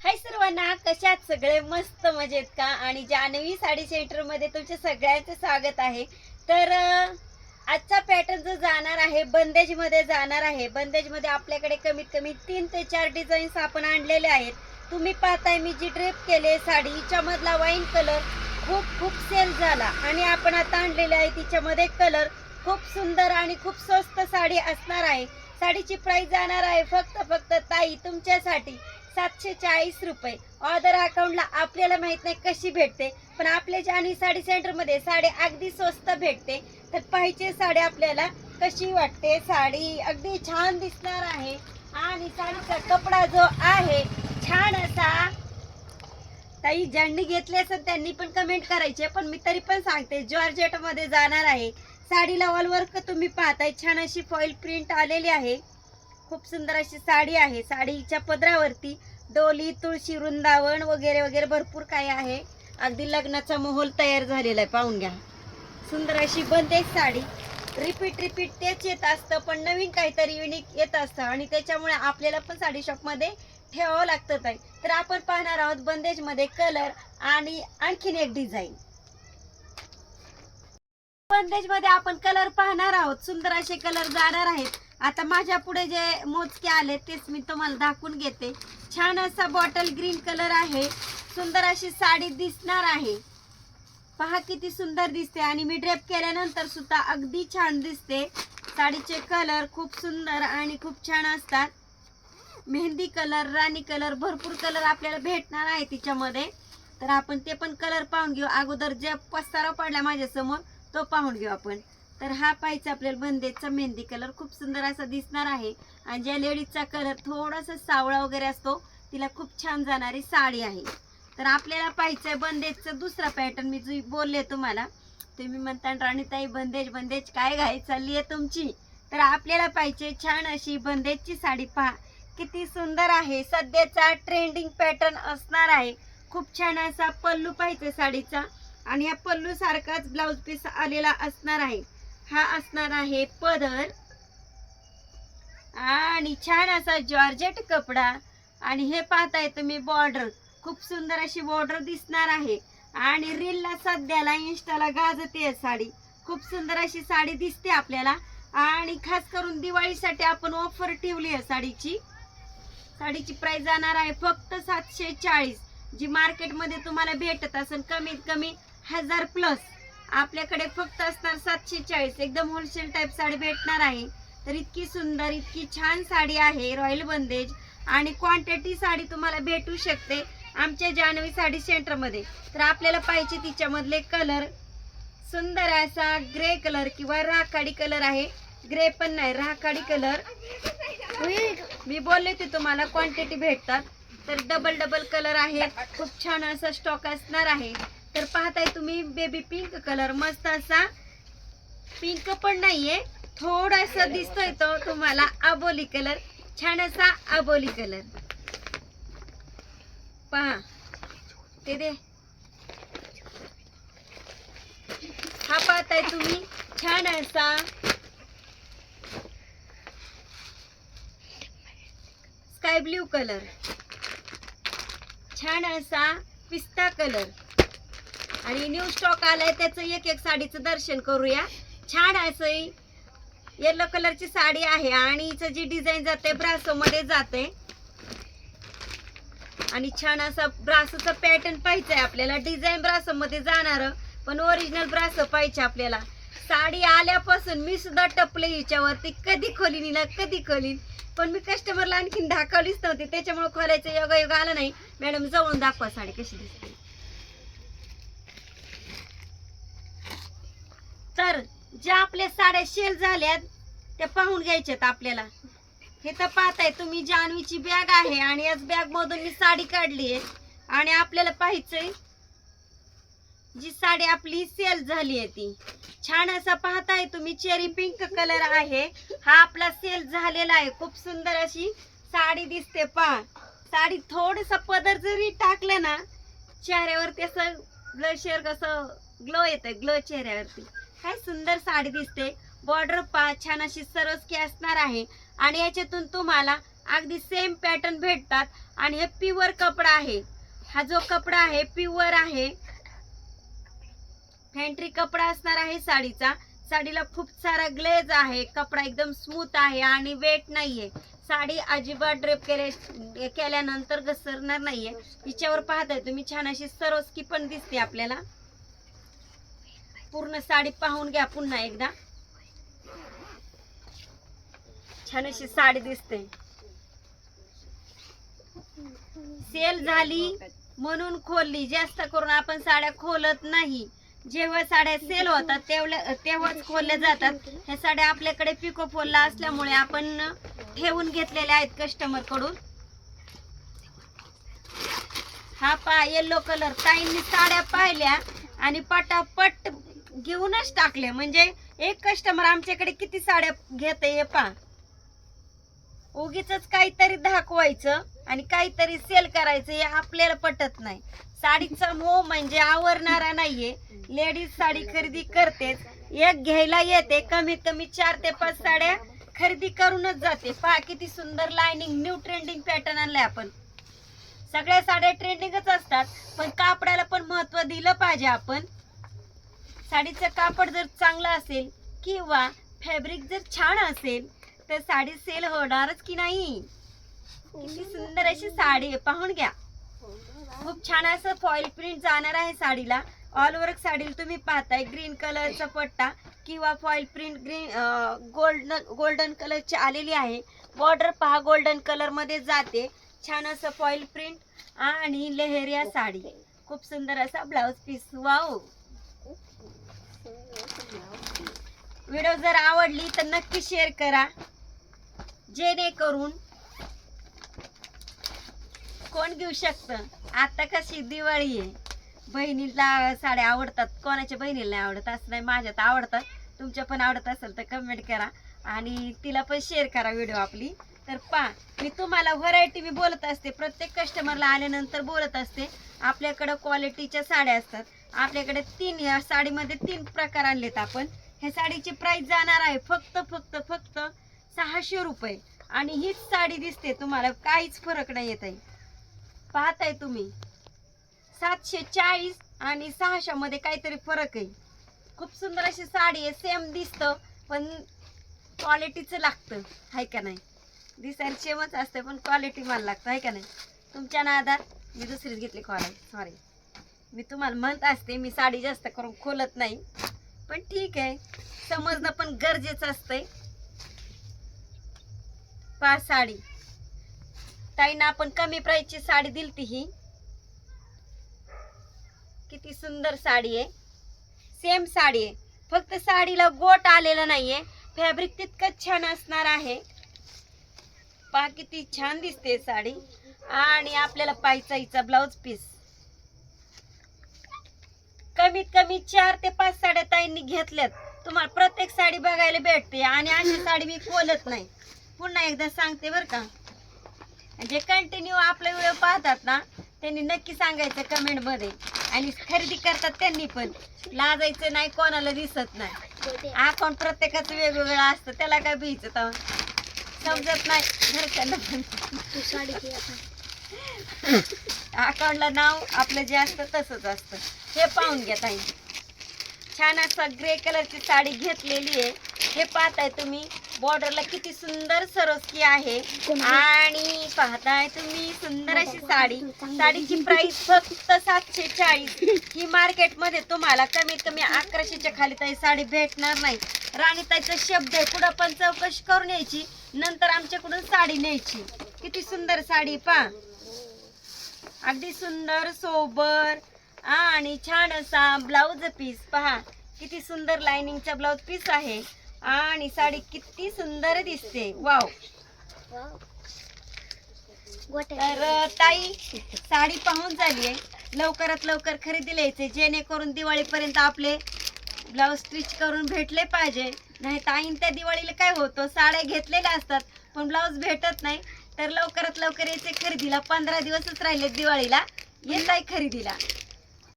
हाय सर्वांना कशात सगळे? मस्त मजेत का? आणि जान्हवी साडी सेंटरमध्ये तुमचे सगळ्यांचे स्वागत आहे. तर आजचा पॅटर्न जो जाणार आहे बंदेजमध्ये जाणार आहे. बंदेजमध्ये आपल्याकडे कमीत कमी तीन ते चार डिझाईन्स आपण आणलेले आहेत. तुम्ही पाहताय मी जी ड्रेप केले साडी हिच्यामधला वाईन कलर खूप खूप सेल झाला. आणि आपण आता आणलेले आहे तिच्यामध्ये कलर खूप सुंदर आणि खूप स्वस्त साडी असणार आहे. साडीची प्राइस जाणार आहे फक्त फक्त ताई तुमच्यासाठी. सातशे चाळीस रुपये ऑर्डर अकाउंटला आपल्याला माहीत नाही कशी भेटते पण आपल्या जानी साडी सेंटरमध्ये साडी अगदी स्वस्त भेटते. तर पाहिजे साडी आपल्याला कशी वाटते? साडी अगदी छान दिसणार आहे. आणि साडीचा कपडा जो आहे छान असा. ताई ज्यांनी घेतले असेल त्यांनी पण कमेंट करायचे पण मी तरी पण सांगते जॉर्जेटमध्ये जाणार आहे. साडीला ऑल वर्क तुम्ही पाहताय छान अशी फॉईल प्रिंट आलेली आहे. खूप सुंदर अशी साडी आहे. साडीच्या पदरावरती डोली तुळशी वृंदावन वगैरे वगैरे भरपूर काही आहे. अगदी लग्नाचा माहोल तयार झालेला आहे. पाहून घ्या. सुंदर अशी बनते साडी. रिपीट रिपीट तेच येत असतं पण नवीन काहीतरी युनिक येत असतं आणि त्याच्यामुळे आपल्याला पण साडी शॉपमध्ये ठेवावं लागतं ताई. तर आपण पाहणार आहोत बंदेजमध्ये कलर आणि आणखीन एक डिझाईन बंदेजमध्ये आपण कलर पाहणार आहोत. सुंदर असे कलर जाणार आहेत. आता माझ्या पुढे जे मोजके आले तेच मी तुम्हाला दाखवून घेते. छान असा बॉटल ग्रीन कलर आहे. सुंदर अशी साडी दिसणार आहे. पहा किती सुंदर दिसते आणि मी ड्रेप केल्यानंतर सुद्धा अगदी छान दिसते. साडीचे कलर खूप सुंदर आणि खूप छान असतात. मेहंदी कलर राणी कलर भरपूर कलर आपल्याला भेटणार आहे तिच्यामध्ये. तर आपण ते पण कलर पाहून घेऊ. अगोदर जे पस्तारा पडला माझ्यासमोर तो पाहून घेऊ आपण. तर हा पाहिजे आपल्याला बंदेजचा मेहंदी कलर खूप सुंदर असा दिसणार आहे. आणि ज्या लेडीजचा कलर थोडासा सावळा वगैरे असतो तिला खूप छान जाणारी साडी आहे. तर आपल्याला पाहिजे बंदेजचा दुसरा पॅटर्न मी जी बोलले तुम्हाला तुम्ही म्हणता राणीताई बंदेज बंदेज काय घाई चालली आहे तुमची? तर आपल्याला पाहिजे छान अशी बंदेजची साडी पहा. किती सुंदर आहे. सध्याचा ट्रेंडिंग पॅटर्न असणार आहे. खूप छान असा पल्लू पाहिजे साडीचा. आणि या पल्लू सारखाच ब्लाऊज पीस आलेला असणार आहे. हा असणार आहे पदर. आणि छान असा जॉर्जेट कपडा. आणि हे पाहताय तुम्ही बॉर्डर खूप सुंदर अशी बॉर्डर दिसणार आहे. आणि रीलला सध्याला इंस्टाला गाजते साडी. खूप सुंदर अशी साडी दिसते आपल्याला. आणि खास करून दिवाळीसाठी आपण ऑफर ठेवली आहे साडीची. साडीची प्राइस जाणार आहे फक्त सातशे चाळीस. जी मार्केटमध्ये तुम्हाला भेटत असेल कमीत कमी हजार प्लस आपल्याकडे फक्त असणार सातशे चाळीस एकदम होलसेल टाईप साडी भेटणार आहे. तर इतकी सुंदर इतकी छान साडी आहे रॉयल बंदेज आणि क्वांटिटी साडी तुम्हाला भेटू शकते आमच्या जान्हवी साडी सेंटरमध्ये तर आपल्याला पाहिजे तिच्यामधले कलर सुंदर असा ग्रे कलर किंवा राखाडी कलर आहे. ग्रे पण नाही राखाडी कलर मी बोलले ते तुम्हाला क्वांटिटी भेटतात. तर डबल डबल कलर आहेत खूप छान असा स्टॉक असणार आहे. तर पाहताय तुम्ही बेबी पिंक कलर मस्त असा. पिंक पण नाहीये थोडासा दिसतोय तो तुम्हाला आबोली कलर छान असा आबोली कलर पहा. ते दे. हा पाहताय तुम्ही छान असा स्काय ब्ल्यू कलर छान असा पिस्ता कलर आणि न्यू स्टॉक आलाय त्याचं एक एक साडीचं दर्शन करूया. छान असं. येलो कलरची साडी आहे आणि हिचं जी डिझाईन जाते ब्रासो मध्ये जाते. आणि छान असा ब्रासोचा पॅटर्न पाहिजे आपल्याला. डिझाईन ब्रासो मध्ये जाणार पण ओरिजिनल ब्रासो पाहिजे आपल्याला. साडी आल्यापासून मी सुद्धा टपले हिच्यावरती. कधी खोलीन ना कधी खोलीन. पण मी कस्टमरला आणखीन दाखवलीच नव्हती. त्याच्यामुळे खोलायचं योगायोग आला नाही. मॅडम जवळून दाखवा साडी कशी दिसते तर ज्या आपल्या साड्या शेल झाल्यात त्या पाहून घ्यायच्यात आपल्याला. हे तर पाहताय तुम्ही जान्हवीची बॅग आहे आणि याच बॅग मधून मी साडी काढली आहे. आणि आपल्याला पाहायचंय जी साडी आपली सेल झाली आहे ती. छान असं पाहताय तुम्ही चेरी पिंक कलर आहे. हा आपला सेल झालेला आहे. खूप सुंदर अशी साडी दिसते पहा. साडी थोडस पदर जरी टाकलं ना चेहऱ्यावरती असं शेअर कसं ग्लो येतं ग्लो चेहऱ्यावरती. काय सुंदर साडी दिसते. बॉर्डर पा छान अशी सरसकी असणार आहे. आणि याच्यातून तुम्हाला अगदी सेम पॅटर्न भेटतात. आणि हे प्युअर कपडा आहे. हा जो कपडा आहे प्युअर आहे. फॅन्ट्री कपडा असणार आहे साडीचा. साडीला खूप सारा ग्लेज आहे. कपडा एकदम स्मूथ आहे आणि वेट नाहीये. साडी अजिबात ड्रेप केले केल्यानंतर घसरणार नाहीये. हिच्यावर पाहताय तुम्ही छान अशी सरोस्की पण दिसते आपल्याला. पूर्ण साडी पाहून घ्या पुन्हा एकदा. छान अशी साडी दिसते. सेल झाली म्हणून खोलली. जास्त करून आपण साड्या खोलत नाही. जेव्हा साड्या सेल होतात तेवढ्या तेव्हाच खोलल्या जातात. ह्या साड्या आपल्याकडे पिको फोलला असल्यामुळे आपण ठेवून घेतलेल्या आहेत कस्टमरकडून. हा पा येल्लो कलर ताईंनी साड्या पाहिल्या आणि पटापट घेऊनच टाकले. म्हणजे एक कस्टमर आमच्याकडे किती साड्या घेत हे पा उगीच काहीतरी दाखवायचं आणि काहीतरी सेल करायचं हे आपल्याला पटत नाही. साडीचा मोह म्हणजे आवरणारा नाहीये. लेडीज साडी खरेदी करतेच. एक घ्यायला येते कमीत कमी चार ते पाच साड्या खरेदी करूनच जाते. पहा किती सुंदर लाइनिंग न्यू ट्रेंडिंग पॅटर्न आणलाय आपण. सगळ्या साड्या ट्रेंडिंगच असतात पण कापडाला पण महत्त्व दिलं पाहिजे आपण. साडीचं कापड जर चांगलं असेल किंवा फॅब्रिक जर छान असेल तर साडी सेल होणारच की नाही? किती सुंदर अशी साडी आहे. पाहून घ्या. खूप छान असं फॉईल प्रिंट जाणार आहे साडीला. ऑल वर्क साडीला तुम्ही पाहताय. ग्रीन कलरचा पट्टा किंवा foil print green golden golden कलरची आलेली आहे. बॉर्डर पहा गोल्डन कलरमध्ये जाते. छान असं फॉईल प्रिंट आणि लेहरिया साडी. खूप सुंदर असा ब्लाऊज पीस वाव व्हिडिओ जर आवडली तर नक्की शेअर करा. जेणेकरून कोण घेऊ शकतं? आता कशी दिवाळी आहे. बहिणीला साड्या आवडतात. कोणाच्या बहिणीला नाही आवडत. असं नाही माझ्या तर आवडतात. तुमच्या पण आवडत असेल तर कमेंट करा. आणि तिला पण शेअर करा व्हिडिओ आपली. तर पा मी तुम्हाला व्हरायटी मी बोलत असते. प्रत्येक कस्टमरला आल्यानंतर बोलत असते. आपल्याकडं क्वालिटीच्या साड्या असतात. आपल्याकडे तीन या साडीमध्ये तीन प्रकार आणलेत आपण. ह्या साडीची प्राइस जाणार आहे. फक्त फक्त फक्त सहाशे रुपये. आणि हीच साडी दिसते तुम्हाला. काहीच फरक नाही येत आहे पाहताय तुम्ही. सातशे चाळीस आणि सहाशेमध्ये काहीतरी फरक आहे. खूप सुंदर अशी साडी आहे. सेम दिसतं पण क्वालिटीचं लागतं. आहे का नाही? दिसायला सेमच असतं पण क्वालिटी मला लागतं. आहे का नाही? तुमच्या नादात मी दुसरीच घेतली कॉल सॉरी मी तुम्हाला म्हणत असते मी साडी जास्त करून खोलत नाही. पण ठीक आहे. समजणं पण गरजेचं असतंय. पा साडी. ताईनं आपण कमी प्राईसची साडी दिलती ही. किती सुंदर साडी आहे. सेम साडी आहे. फक्त साडीला गोट आलेला नाहीये. फॅब्रिक तितकंच छान असणार आहे. पहा किती छान दिसते साडी. आणि आपल्याला पायचाईचा ब्लाऊज पीस कमीत कमी चार ते पाच साड्या ताईंनी घेतल्यात. तुम्हाला प्रत्येक साडी बघायला भेटते आणि अशी साडी मी खोलत नाही. पुन्हा एकदा सांगते बरं का. जे कंटिन्यू आपला व्हिडिओ पाहतात ना त्यांनी नक्की सांगायचं कमेंटमध्ये. आणि खरेदी करतात त्यांनी पण. लाजायचं नाही कोणाला दिसत नाही. अकाउंट प्रत्येकाचं वेगवेगळं असतं त्याला काय भीचं समजत नाही. घरच्यांना पण अकाउंटला नाव आपलं जे असतं तसंच असतं. हे पाहून घेत ताई. छान असं ग्रे कलरची साडी घेतलेली आहे. हे पाहताय तुम्ही बॉर्डरला किती सुंदर सरोस्की आहे. आणि पाहताय तुम्ही सुंदर अशी साडी. साडीची प्राइस फक्त सातशे चाळीस ही मार्केटमध्ये तुम्हाला कमीत कमी अकराशेच्या खाली ताई साडी भेटणार नाही. राणीताईचा शब्द आहे पुढं पण चौकशी करून यायची नंतर आमच्याकडून साडी न्यायची. किती सुंदर साडी पा अगदी सुंदर सोबर आणि छान असा ब्लाउज पीस पहा किती सुंदर लाइनिंगचा ब्लाउज पीस आहे. आणि साडी किती सुंदर दिसते. वाव तर ताई साडी पाहून झाली आहे. लवकरात लवकर खरेदीला यायचे जेणेकरून दिवाळीपर्यंत आपले ब्लाऊज स्टिच करून भेटले पाहिजे. नाही ताईन त्या दिवाळीला काय होतं साड्या घेतलेल्या असतात पण ब्लाऊज भेटत नाही. तर लवकरात लवकर यायचे खरेदीला. पंधरा दिवसच राहिले दिवाळीला. येत आहे खरेदीला.